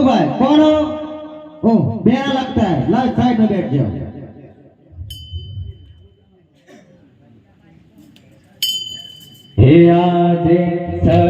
भाई कौन हो ओ बेड़ा लगता है ला साइड में बैठ जाओ હે આજે સરસ્વતી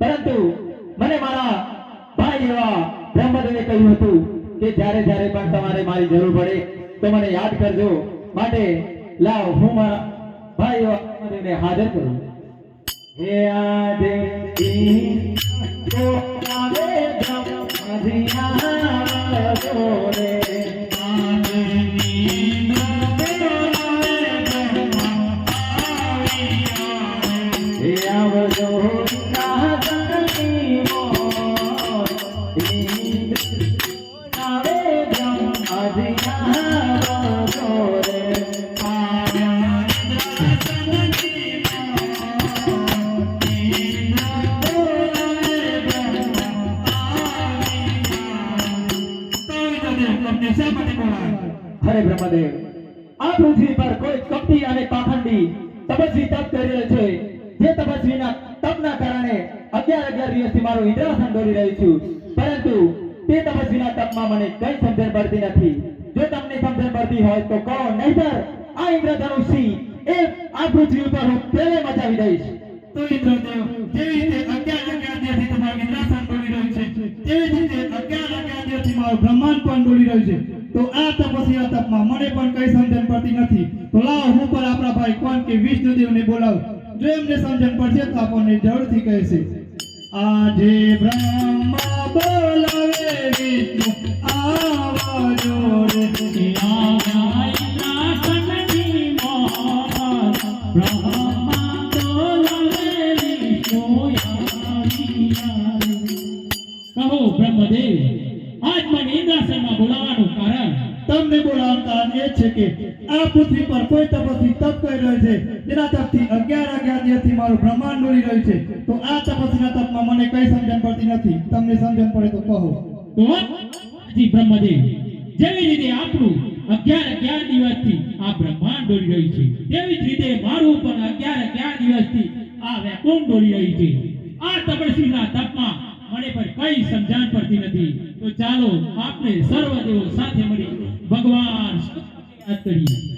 પરંતુ મને મારા ભાઈ એવા બ્રહ્મદેવે કહ્યું હતું કે જ્યારે જ્યારે પણ તમારે મારી જરૂર પડે, તો મને યાદ કરજો. માટે લાવ, હું ભાઈ એવા બ્રહ્મદેવને હાજર કરું. હે કારણે અગિયાર અગિયાર દિવસથી મારું ઇન્દ્રાસન દોરી રહ્યું છું. પરંતુ તે તપસ્વીના તપમાં મને કઈ સમજણ પડતી નથી. જો તમને સમજણ પડતી હોય તો કહો, નહીતર આ ઇન્દ્રધનુષથી એ આ પૃથ્વી ઉપર હું પેલે મચાવી દઈશ. તો ઇન્દ્રદેવ, જેવી રીતે અગિયાર અગિયાર દિવસથી તમારું ઇન્દ્રાસન ડોલી રહ્યું છે, તેવી રીતે અગિયાર અગિયાર દિવસથી મારું બ્રહ્માંડ પણ ડોલી રહ્યું છે. તો આ તપસ્યા તપમાં મને પણ કઈ સમજણ પડતી નથી. તો લાવો, હું પણ આપણા ભાઈ કોણ કે વિષ્ણુદેવને બોલાવું. જો એમને સમજણ પડશે તો આપણને જરૂરથી કહેશે આજે બ્રહ્મા બોલાવે વિષ્ણુ આવા રે પૃથ્વી પર કોઈ તપસ્વી તપ કરી રહ્યો છે. તેના તપથી અગિયાર અગિયાર મારું બ્રહ્માંડ ડોલી રહ્યું છે. તો આ તપસ્વીના તપમાં મને કઈ સમજણ પડતી નથી. તમને સમજણ પડે તો કહો. તો બ્રહ્મદેવ. જેવી રીતે આપણું અગિયાર અગિયાર દિવસથી આ બ્રહ્માંડ દોરી રહ્યું છે, તેવી જ રીતે મારું પણ અગિયાર અગિયાર દિવસથી આ વેકુમ દોરી રહ્યું છે. આ તપસ્વીના તપમાં મને પણ કઈ સમજણ પડતી નથી. તો ચાલો આપણે સર્વ દેવો સાથે મળી ભગવાન કરીએ.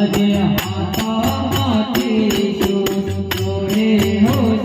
ગોળલા હરે હાથમાંથી જોડે હો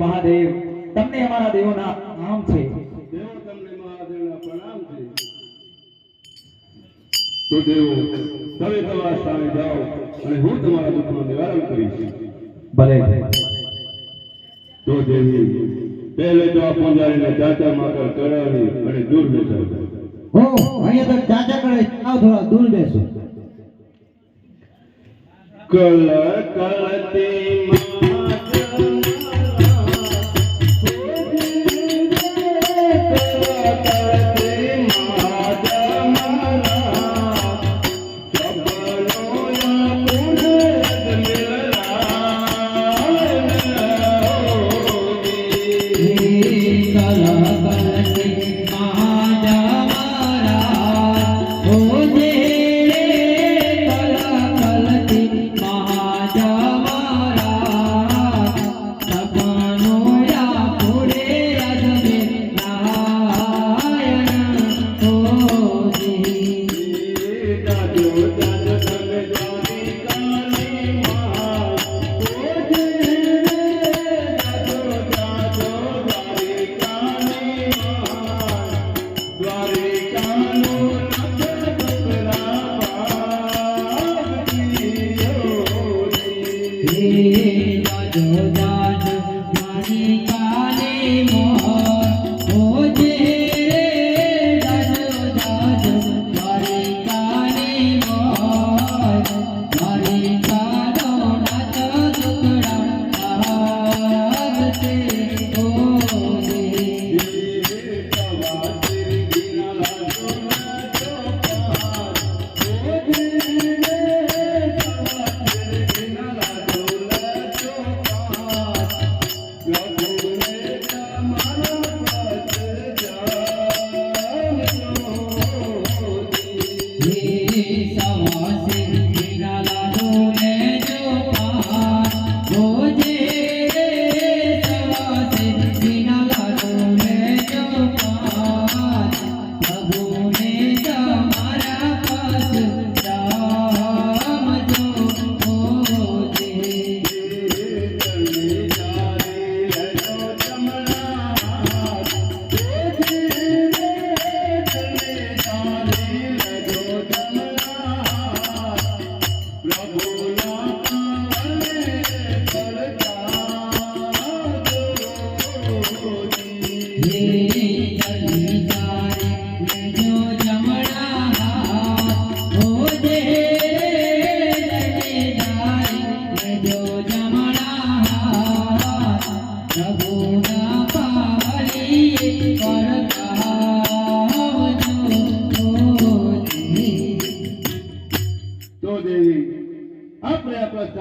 મહાદેવ. તમને અમારા દેવોના નામ છે. દેવો તમને મહાદેવના પ્રણામ છે. તો દેવો તમે તમારા સ્થાને જાઓ અને હું તમારા દુઃખનું નિવારણ કરીશ. ભલે. તો દેવી પહેલે તો આ પૂંજારીને ચાચા માકર કરાવી અને દૂર બેસાડો. ઓ અહીંયા તો ચાચા કરે આવ થોડા દૂર બેસો. કલ કલતી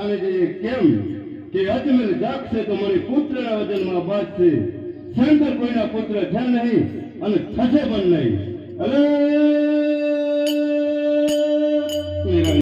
આપણા છે કેમ કે અજમેર જાગશે તો મારી પુત્રના વજનમાં બાજશે શંકર કોઈના પુત્ર છે નહીં અને થશે પણ નહીં. અરે!